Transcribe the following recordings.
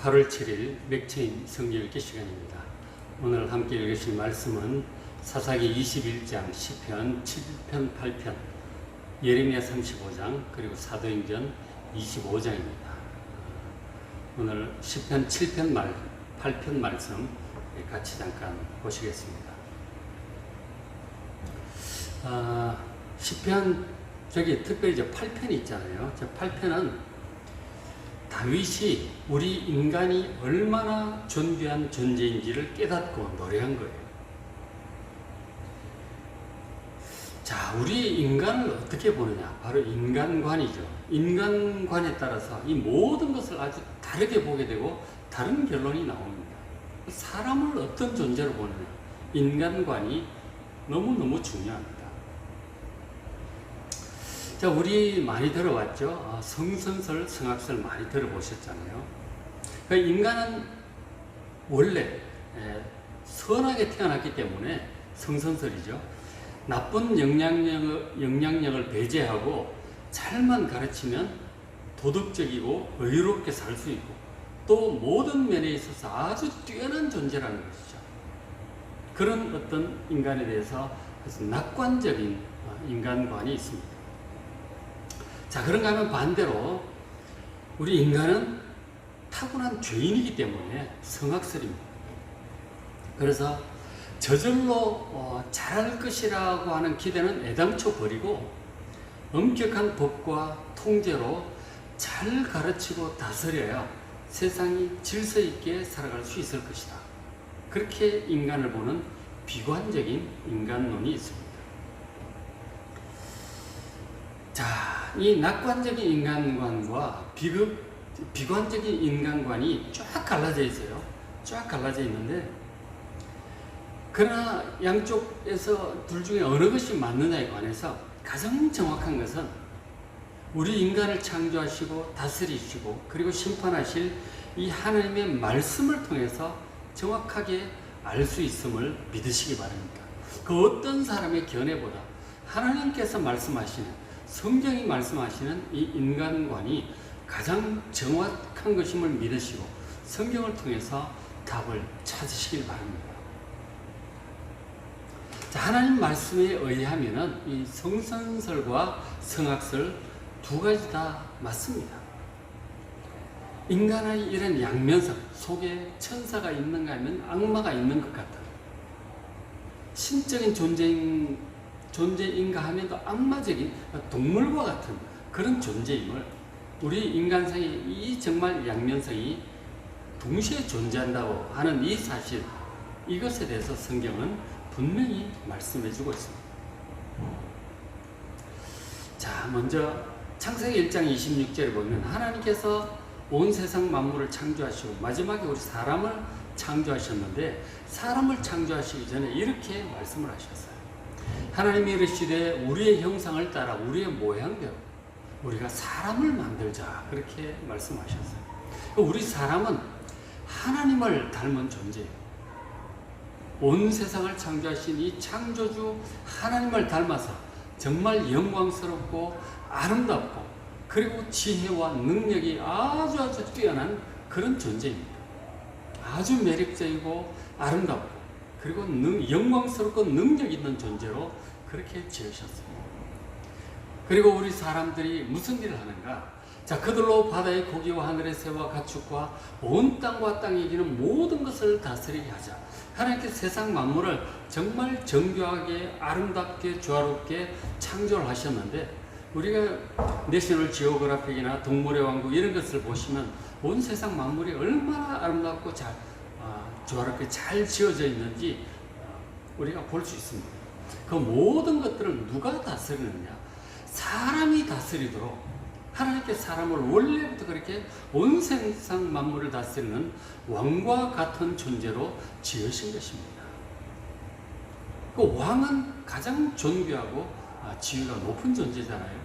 8월 7일 맥체인 성경 읽기 시간입니다. 오늘 함께 읽으실 말씀은 사사기 21장 10편, 7편, 8편, 예레미야 35장, 그리고 사도행전 25장입니다. 오늘 10편, 7편 말, 8편 말씀 같이 잠깐 보시겠습니다. 아, 10편, 저기 특별히 저 8편 있잖아요. 저 8편은 다윗이 우리 인간이 얼마나 존귀한 존재인지를 깨닫고 노래한 거예요. 자, 우리 인간을 어떻게 보느냐? 바로 인간관이죠. 인간관에 따라서 이 모든 것을 아주 다르게 보게 되고 다른 결론이 나옵니다. 사람을 어떤 존재로 보느냐? 인간관이 너무너무 중요합니다. 자, 우리 많이 들어봤죠? 아, 성선설, 성악설 많이 들어보셨잖아요. 그 인간은 원래 에, 선하게 태어났기 때문에 성선설이죠. 나쁜 영향력을, 영향력을 배제하고 잘만 가르치면 도덕적이고 의롭게 살 수 있고 또 모든 면에 있어서 아주 뛰어난 존재라는 것이죠. 그런 어떤 인간에 대해서 낙관적인 어, 인간관이 있습니다. 자, 그런가 하면 반대로 우리 인간은 타고난 죄인이기 때문에 성악설입니다. 그래서 저절로 어, 잘할 것이라고 하는 기대는 애당초 버리고 엄격한 법과 통제로 잘 가르치고 다스려야 세상이 질서 있게 살아갈 수 있을 것이다. 그렇게 인간을 보는 비관적인 인간론이 있습니다. 자, 이 낙관적인 인간관과 비급, 비관적인 인간관이 쫙 갈라져 있어요. 쫙 갈라져 있는데, 그러나 양쪽에서 둘 중에 어느 것이 맞느냐에 관해서 가장 정확한 것은 우리 인간을 창조하시고 다스리시고 그리고 심판하실 이 하나님의 말씀을 통해서 정확하게 알 수 있음을 믿으시기 바랍니다. 그 어떤 사람의 견해보다 하나님께서 말씀하시는 성경이 말씀하시는 이 인간관이 가장 정확한 것임을 믿으시고 성경을 통해서 답을 찾으시길 바랍니다. 자, 하나님 말씀에 의하면은 이 성선설과 성악설 두 가지 다 맞습니다. 인간의 이런 양면성 속에 천사가 있는가 하면 악마가 있는 것 같다. 신적인 존재인 존재인가 하면 또 악마적인 동물과 같은 그런 존재임을 우리 인간상의 이 정말 양면성이 동시에 존재한다고 하는 이 사실 이것에 대해서 성경은 분명히 말씀해 주고 있습니다. 자, 먼저 창세기 1장 26절에 보면 하나님께서 온 세상 만물을 창조하시고 마지막에 우리 사람을 창조하셨는데 사람을 창조하시기 전에 이렇게 말씀을 하셨어요. 하나님이 이르시되 우리의 형상을 따라 우리의 모양대로 우리가 사람을 만들자 그렇게 말씀하셨어요. 우리 사람은 하나님을 닮은 존재예요. 온 세상을 창조하신 이 창조주 하나님을 닮아서 정말 영광스럽고 아름답고 그리고 지혜와 능력이 아주 아주 뛰어난 그런 존재입니다. 아주 매력적이고 아름답고 그리고 능, 영광스럽고 능력 있는 존재로 그렇게 지으셨습니다. 그리고 우리 사람들이 무슨 일을 하는가? 자, 그들로 바다의 고기와 하늘의 새와 가축과 온 땅과 땅에 이기는 모든 것을 다스리게 하자. 하나님께 세상 만물을 정말 정교하게 아름답게 조화롭게 창조를 하셨는데 우리가 내셔널 지오그래픽이나 동물의 왕국 이런 것을 보시면 온 세상 만물이 얼마나 아름답고 잘 아, 조화롭게 잘 지어져 있는지 어, 우리가 볼 수 있습니다. 그 모든 것들을 누가 다스리느냐? 사람이 다스리도록 하나님께 사람을 원래부터 그렇게 온 세상 만물을 다스리는 왕과 같은 존재로 지으신 것입니다. 그 왕은 가장 존귀하고 아, 지위가 높은 존재잖아요.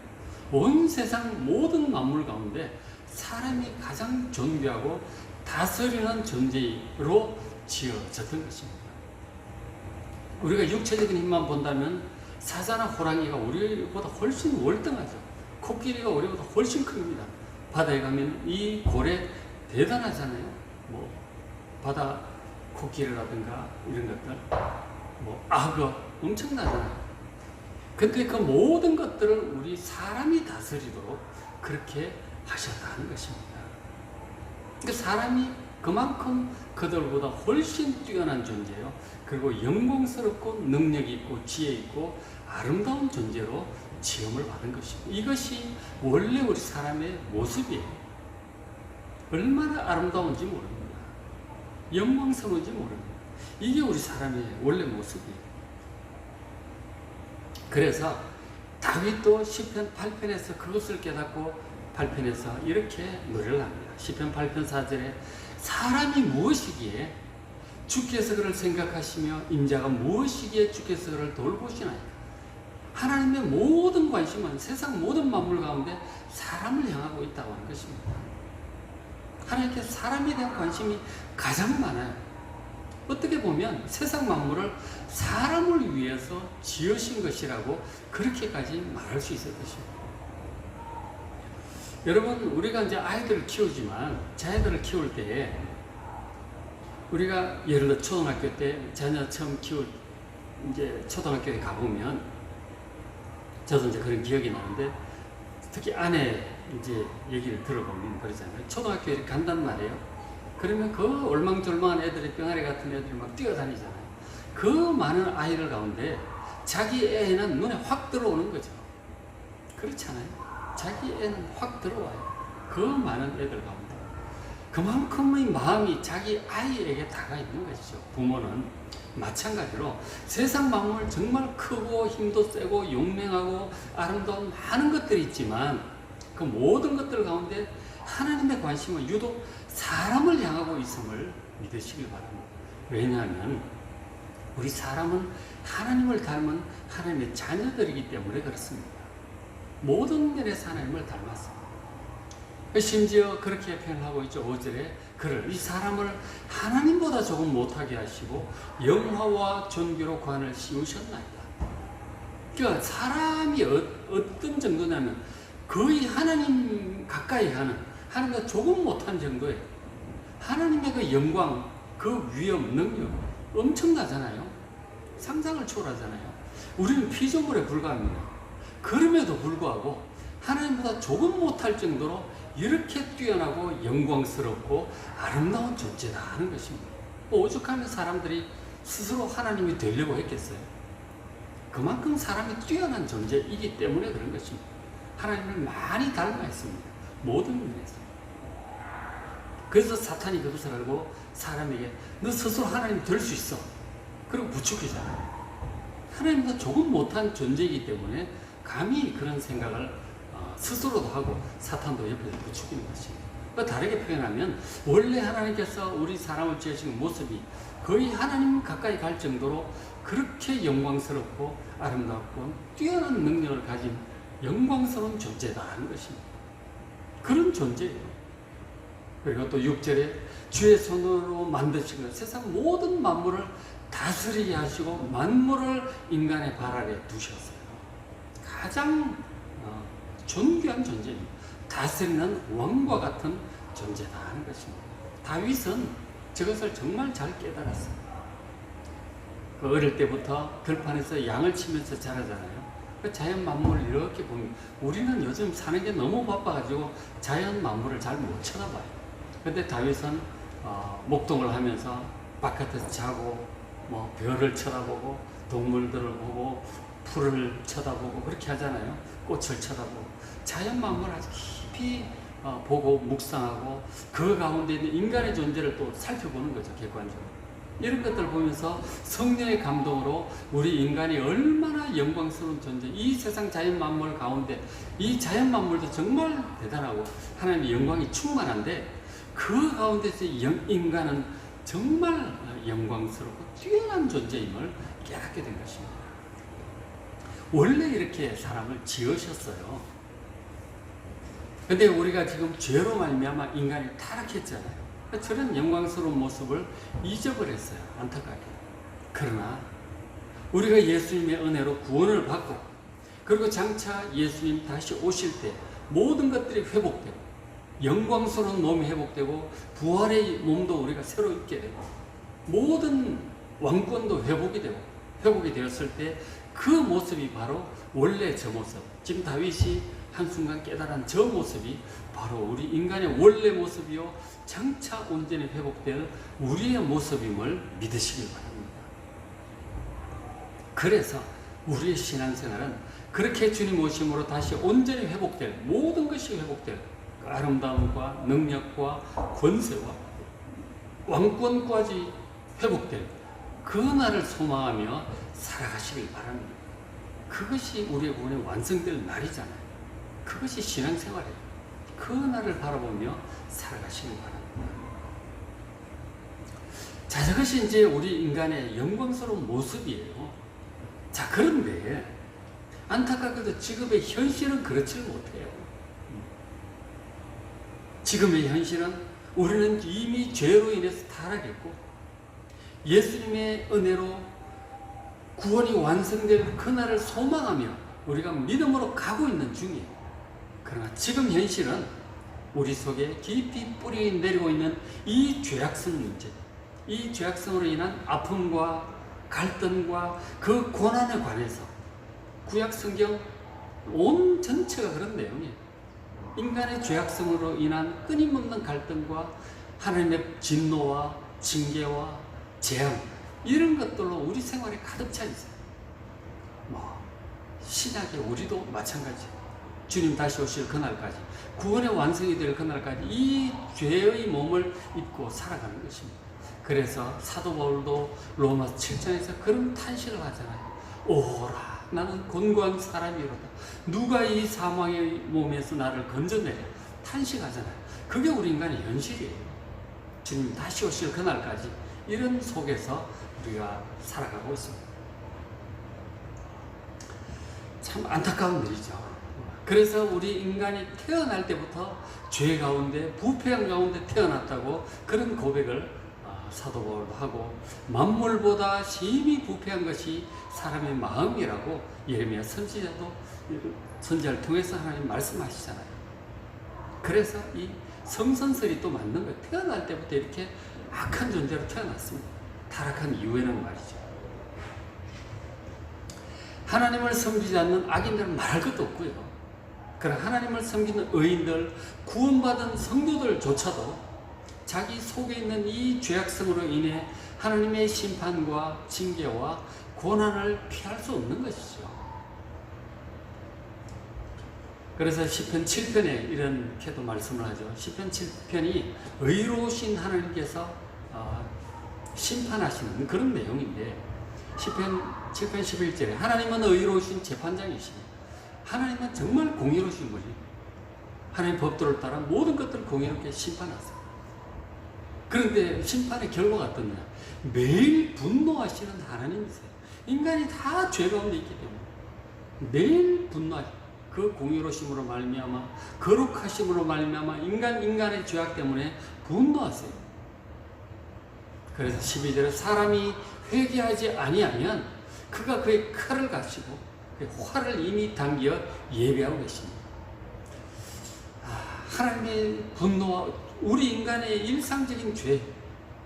온 세상 모든 만물 가운데 사람이 가장 존귀하고 다스리는 존재로 지어졌던 것입니다. 우리가 육체적인 힘만 본다면 사자나 호랑이가 우리보다 훨씬 월등하죠. 코끼리가 우리보다 훨씬 큽니다. 바다에 가면 이 고래 대단하잖아요. 뭐 바다 코끼리라든가 이런 것들, 뭐 악어 엄청나잖아요. 근데 그 모든 것들을 우리 사람이 다스리도록 그렇게 하셨다는 것입니다. 그러니까 사람이 그만큼 그들보다 훨씬 뛰어난 존재요. 그리고 영광스럽고 능력 있고 지혜 있고 아름다운 존재로 지음을 받은 것입니다. 이것이 원래 우리 사람의 모습이에요. 얼마나 아름다운지 모릅니다. 영광스러운지 모릅니다. 이게 우리 사람의 원래 모습이에요. 그래서 다윗도 시편 8편에서 그것을 깨닫고 8편에서 이렇게 노래를 합니다. 시편 8편 4절에 사람이 무엇이기에 주께서 그를 생각하시며 인자가 무엇이기에 주께서 그를 돌보시나이까 하나님의 모든 관심은 세상 모든 만물 가운데 사람을 향하고 있다고 하는 것입니다. 하나님께 사람에 대한 관심이 가장 많아요. 어떻게 보면 세상 만물을 사람을 위해서 지으신 것이라고 그렇게까지 말할 수 있을 것입니다. 여러분, 우리가 이제 아이들을 키우지만 자녀들을 키울 때에 우리가 예를 들어 초등학교 때 자녀 처음 키울 이제 초등학교에 가보면 저도 이제 그런 기억이 나는데 특히 아내 이제 얘기를 들어보면 그러잖아요. 초등학교에 간단 말이에요. 그러면 그 올망졸망한 애들이 병아리 같은 애들이 막 뛰어다니잖아요. 그 많은 아이들 가운데 자기 애는 눈에 확 들어오는 거죠. 그렇잖아요. 자기 애는 확 들어와요. 그 많은 애들 가운데. 그만큼의 마음이 자기 아이에게 다가 있는 것이죠. 부모는 마찬가지로 세상 만물 정말 크고 힘도 세고 용맹하고 아름다운 많은 것들이 있지만 그 모든 것들 가운데 하나님의 관심은 유독 사람을 향하고 있음을 믿으시길 바랍니다. 왜냐하면 우리 사람은 하나님을 닮은 하나님의 자녀들이기 때문에 그렇습니다. 모든 면에서 하나님을 닮았습니다. 심지어 그렇게 표현하고 있죠. 5절에 그를 이 사람을 하나님보다 조금 못하게 하시고 영화와 존귀로 관을 씌우셨나이다. 그러니까 사람이 어, 어떤 정도냐면 거의 하나님 가까이 하는 하나님과 조금 못한 정도에 하나님의 그 영광, 그 위엄, 능력 엄청나잖아요. 상상을 초월하잖아요. 우리는 피조물에 불과합니다. 그럼에도 불구하고 하나님보다 조금 못할 정도로 이렇게 뛰어나고 영광스럽고 아름다운 존재다 하는 것입니다. 오죽하면 사람들이 스스로 하나님이 되려고 했겠어요. 그만큼 사람이 뛰어난 존재이기 때문에 그런 것입니다. 하나님을 많이 닮아 있습니다. 모든 면에서. 그래서 사탄이 그것을 알고 사람에게 너 스스로 하나님 될 수 있어. 그리고 부추기잖아요. 하나님보다 조금 못한 존재이기 때문에 감히 그런 생각을 어, 스스로도 하고 사탄도 옆에서 부추기는 것입니다. 다르게 표현하면 원래 하나님께서 우리 사람을 지으신 모습이 거의 하나님 가까이 갈 정도로 그렇게 영광스럽고 아름답고 뛰어난 능력을 가진 영광스러운 존재다 하는 것입니다. 그런 존재예요. 그리고 또 6절에 주의 손으로 만드신 것 세상 모든 만물을 다스리게 하시고 만물을 인간의 발 아래 두셨어요. 가장 어, 존귀한 존재입니다. 다스리는 왕과 같은 존재다 하는 것입니다. 다윗은 저것을 정말 잘 깨달았어요. 그 어릴 때부터 들판에서 양을 치면서 자라잖아요. 그 자연 만물을 이렇게 보면 우리는 요즘 사는 게 너무 바빠가지고 자연 만물을 잘 못 쳐다봐요. 근데 다윗은 어, 목동을 하면서 바깥에서 자고 뭐 별을 쳐다보고 동물들을 보고 풀을 쳐다보고 그렇게 하잖아요. 꽃을 쳐다보고 자연 만물을 아주 깊이 어, 보고 묵상하고 그 가운데 있는 인간의 존재를 또 살펴보는 거죠. 객관적으로. 이런 것들 보면서 성령의 감동으로 우리 인간이 얼마나 영광스러운 존재, 이 세상 자연 만물 가운데 이 자연 만물도 정말 대단하고 하나님의 영광이 충만한데 그 가운데서 영, 인간은 정말 영광스럽고 뛰어난 존재임을 깨닫게 된 것입니다. 원래 이렇게 사람을 지으셨어요. 근데 우리가 지금 죄로 말미암아 인간이 타락했잖아요. 저런 영광스러운 모습을 잊어버렸어요. 안타깝게. 그러나 우리가 예수님의 은혜로 구원을 받고 그리고 장차 예수님 다시 오실 때 모든 것들이 회복되고 영광스러운 몸이 회복되고 부활의 몸도 우리가 새로 입게 되고 모든 왕권도 회복이 되고 회복이 되었을 때 그 모습이 바로 원래 저 모습 지금 다윗이 한순간 깨달은 저 모습이 바로 우리 인간의 원래 모습이요 장차 온전히 회복될 우리의 모습임을 믿으시길 바랍니다. 그래서 우리의 신앙생활은 그렇게 주님 오심으로 다시 온전히 회복될 모든 것이 회복될 그 아름다움과 능력과 권세와 왕권까지 회복될 그 날을 소망하며 살아가시길 바랍니다. 그것이 우리의 구원이 완성될 날이잖아요. 그것이 신앙생활이에요. 그 날을 바라보며 살아가시길 바랍니다. 자, 저것이 이제 우리 인간의 영광스러운 모습이에요. 자, 그런데 안타깝게도 지금의 현실은 그렇지를 못해요. 지금의 현실은 우리는 이미 죄로 인해서 타락했고 예수님의 은혜로 구원이 완성될 그날을 소망하며 우리가 믿음으로 가고 있는 중이에요. 그러나 지금 현실은 우리 속에 깊이 뿌리 내리고 있는 이 죄악성 문제, 이 죄악성으로 인한 아픔과 갈등과 그 고난에 관해서 구약 성경 온 전체가 그런 내용이에요. 인간의 죄악성으로 인한 끊임없는 갈등과 하나님의 진노와 징계와 재앙 이런 것들로 우리 생활에 가득 차 있어요. 뭐 신약의 우리도 마찬가지. 주님 다시 오실 그날까지 구원의 완성이 될 그날까지 이 죄의 몸을 입고 살아가는 것입니다. 그래서 사도 바울도 로마 7장에서 그런 탄식을 하잖아요. 오라 나는 곤고한 사람이로다. 누가 이 사망의 몸에서 나를 건져내려 탄식하잖아요. 그게 우리 인간의 현실이에요. 주님 다시 오실 그날까지 이런 속에서 우리가 살아가고 있습니다. 참 안타까운 일이죠. 그래서 우리 인간이 태어날 때부터 죄 가운데 부패한 가운데 태어났다고 그런 고백을 아, 사도 바울도 하고 만물보다 심히 부패한 것이 사람의 마음이라고 예레미야 선지자도 선지자를 통해서 하나님 말씀하시잖아요. 그래서 이 성선설이 또 맞는 거예요. 태어날 때부터 이렇게 악한 존재로 태어났습니다. 타락한 이후에는 말이죠. 하나님을 섬기지 않는 악인들은 말할 것도 없고요. 그런 하나님을 섬기는 의인들, 구원받은 성도들조차도 자기 속에 있는 이 죄악성으로 인해 하나님의 심판과 징계와 고난을 피할 수 없는 것이죠. 그래서 시편 7편에 이렇게도 말씀을 하죠. 시편 7편이 의로우신 하나님께서 어, 심판하시는 그런 내용인데 시편 7편 11절에 하나님은 의로우신 재판장이시니 하나님은 정말 공의로우신 분이 하나님 법도를 따라 모든 것들을 공의롭게 심판하세요. 그런데 심판의 결과가 어떠냐? 매일 분노하시는 하나님이세요. 인간이 다 죄 가운데 있기 때문에 매일 분노하시고 그 공의로심으로 말미암아 거룩하심으로 말미암아 인간 인간의 죄악 때문에 분노하세요. 그래서 12절에 사람이 회개하지 아니하면 그가 그의 칼을 가지고 그 화를 이미 당겨 예배하고 계십니다. 아, 하나님의 분노와 우리 인간의 일상적인 죄,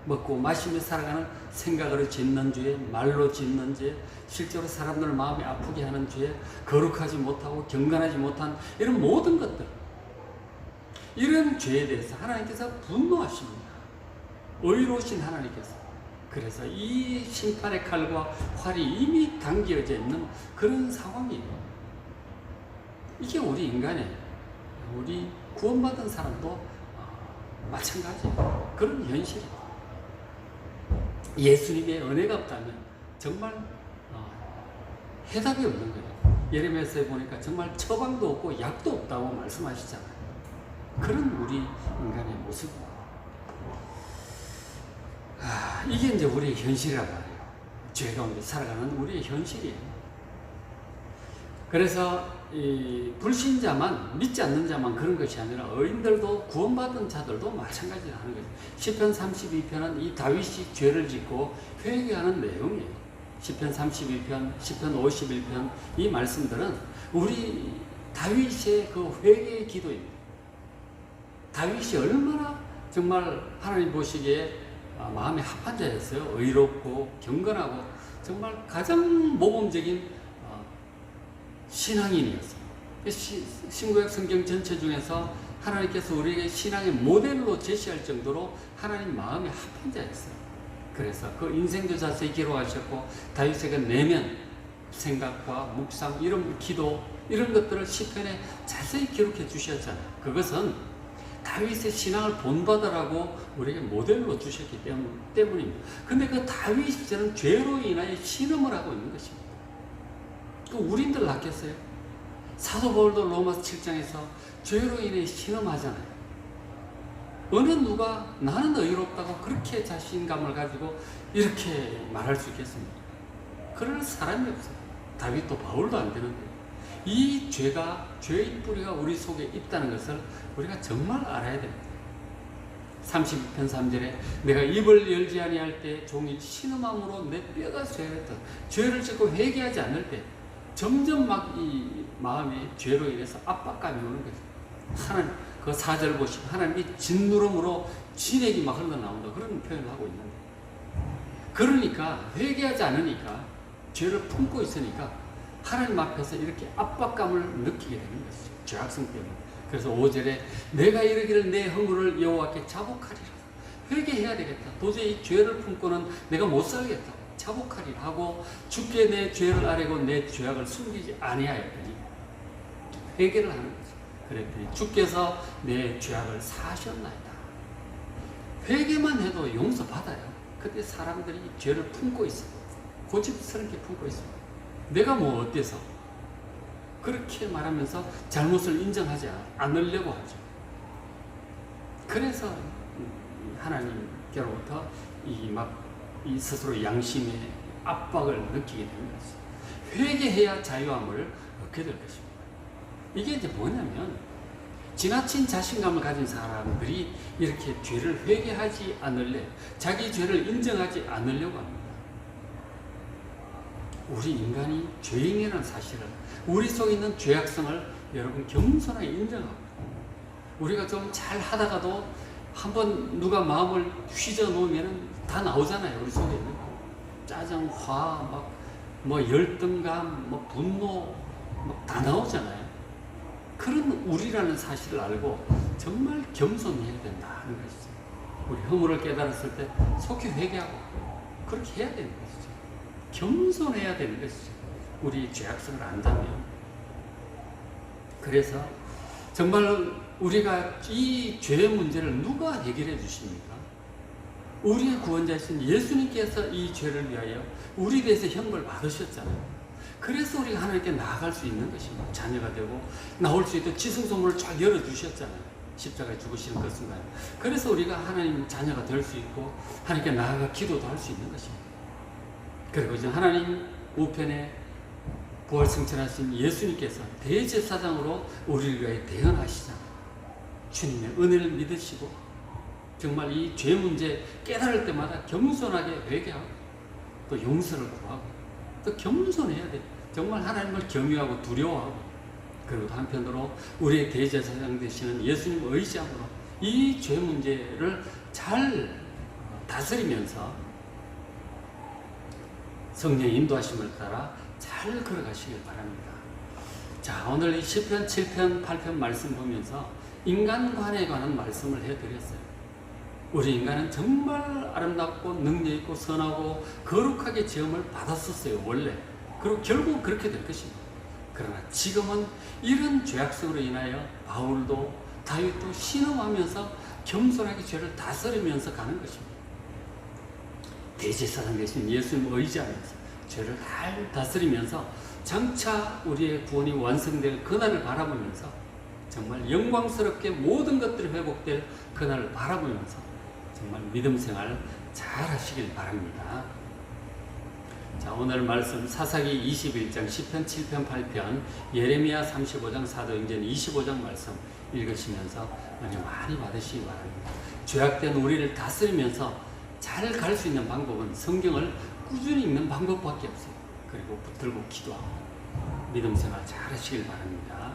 먹고 마시며 살아가는 생각으로 짓는 죄, 말로 짓는 죄, 실제로 사람들 마음이 아프게 하는 죄, 거룩하지 못하고 경건하지 못한 이런 모든 것들, 이런 죄에 대해서 하나님께서 분노하십니다. 의로우신 하나님께서. 그래서 이 심판의 칼과 활이 이미 당겨져 있는 그런 상황이에요. 이게 우리 인간의, 우리 구원받은 사람도 어, 마찬가지예요. 그런 현실이에요. 예수님의 은혜가 없다면 정말 어, 해답이 없는 거예요. 예레미야서에 보니까 정말 처방도 없고 약도 없다고 말씀하시잖아요. 그런 우리 인간의 모습입니다. 아, 이게 이제 우리의 현실이란 말이에요. 죄 가운데 살아가는 우리의 현실이에요. 그래서 이 불신자만 믿지 않는 자만 그런 것이 아니라 의인들도 구원받은 자들도 마찬가지라는 거죠. 시편 32편은 이 다윗이 죄를 짓고 회개하는 내용이에요. 시편 32편, 시편 51편 이 말씀들은 우리 다윗의 그 회개의 기도입니다. 다윗이 얼마나 정말 하나님 보시기에 아, 마음에 합한 자였어요. 의롭고 경건하고 정말 가장 모범적인 어, 신앙인이었어요. 시- 신구약 성경 전체 중에서 하나님께서 우리에게 신앙의 모델로 제시할 정도로 하나님 마음에 합한 자였어요. 그래서 그 인생도 자세히 기록하셨고 다윗에게 내면 생각과 묵상 이런 기도 이런 것들을 시편에 자세히 기록해 주셨잖아요. 그것은 다윗의 신앙을 본받으라고 우리에게 모델로 주셨기 때문, 때문입니다. 근데 그 다윗이 저는 죄로 인하여 신음을 하고 있는 것입니다. 그 우린들 낫겠어요? 사도 바울도 로마서 7장에서 죄로 인해 신음하잖아요. 어느 누가 나는 의롭다고 그렇게 자신감을 가지고 이렇게 말할 수 있겠습니까? 그럴 사람이 없어요. 다윗도 바울도 안 되는데 이 죄가 죄의 뿌리가 우리 속에 있다는 것을 우리가 정말 알아야 됩니다. 32편 3절에 내가 입을 열지 아니할 때 종이 신음함으로 내 뼈가 쇠했다. 죄를 짓고 회개하지 않을 때 점점 막 이 마음이 죄로 인해서 압박감이 오는 거죠. 하나님 그 4절 보시면 하나님이 진누름으로 진액이 막 흘러나온다 그런 표현을 하고 있는데 그러니까 회개하지 않으니까 죄를 품고 있으니까 하나님 앞에서 이렇게 압박감을 느끼게 되는 것이죠. 죄악성 때문에. 그래서 5절에 내가 이르기를 내 허물을 여호와께 자복하리라. 회개해야 되겠다. 도저히 이 죄를 품고는 내가 못 살겠다. 자복하리라 하고 주께 내 죄를 아뢰고 내 죄악을 숨기지 아니하였더니 회개를 하는 거죠. 그랬더니 주께서 내 죄악을 사하셨나이다. 회개만 해도 용서받아요. 근데 사람들이 죄를 품고 있어요. 고집스럽게 품고 있어요. 내가 뭐 어때서? 그렇게 말하면서 잘못을 인정하지 않으려고 하죠. 그래서 하나님께로부터 이막 이 스스로 양심의 압박을 느끼게 되는 것이죠. 회개해야 자유함을 얻게 될 것입니다. 이게 이제 뭐냐면 지나친 자신감을 가진 사람들이 이렇게 죄를 회개하지 않을래 자기 죄를 인정하지 않으려고 합니다. 우리 인간이 죄인이라는 사실을 우리 속에 있는 죄악성을 여러분 겸손하게 인정하고 우리가 좀 잘 하다가도 한번 누가 마음을 휘저 놓으면 다 나오잖아요 우리 속에 있는 거 짜증, 화, 막 뭐 열등감, 뭐 분노 막 다 나오잖아요. 그런 우리라는 사실을 알고 정말 겸손해야 된다는 것이죠. 우리 허물을 깨달았을 때 속히 회개하고 그렇게 해야 되는 것이죠. 겸손해야 되는 것이죠. 우리 죄악성을 안다면. 그래서 정말 우리가 이 죄의 문제를 누가 해결해 주십니까? 우리의 구원자이신 예수님께서 이 죄를 위하여 우리 대해서 형벌 받으셨잖아요. 그래서 우리가 하나님께 나아갈 수 있는 것입니다. 자녀가 되고 나올 수 있도록 지성소문을 쫙 열어주셨잖아요. 십자가에 죽으시는 그 순간. 그래서 우리가 하나님 자녀가 될 수 있고 하나님께 나아가 기도도 할 수 있는 것입니다. 그리고 이제 하나님 우편에 부활 승천하신 예수님께서 대제사장으로 우리를 위하여 대언하시잖아요. 주님의 은혜를 믿으시고 정말 이 죄 문제 깨달을 때마다 겸손하게 회개하고 또 용서를 구하고 또 겸손해야 돼. 정말 하나님을 경외하고 두려워하고 그리고 한편으로 우리의 대제사장 되시는 예수님 의지함으로 이 죄 문제를 잘 다스리면서 성령의 인도하심을 따라 잘 걸어가시길 바랍니다. 자, 오늘 이 10편, 7편, 8편 말씀 보면서 인간관에 관한 말씀을 해드렸어요. 우리 인간은 정말 아름답고 능력있고 선하고 거룩하게 지음을 받았었어요, 원래. 그리고 결국 그렇게 될 것입니다. 그러나 지금은 이런 죄악성으로 인하여 바울도 다윗도 신음하면서 겸손하게 죄를 다스리면서 가는 것입니다. 대제사장 대신 예수님 의지하면서 죄를 잘 다스리면서 장차 우리의 구원이 완성될 그날을 바라보면서 정말 영광스럽게 모든 것들이 회복될 그날을 바라보면서 정말 믿음 생활 잘 하시길 바랍니다. 자, 오늘 말씀 사사기 21장 10편, 7편, 8편, 예레미야 35장, 사도행전 25장 말씀 읽으시면서 은혜 많이 받으시기 바랍니다. 죄악된 우리를 다스리면서 잘 갈 수 있는 방법은 성경을 꾸준히 읽는 방법밖에 없어요. 그리고 붙들고 기도하고 믿음 생활 잘 하시길 바랍니다.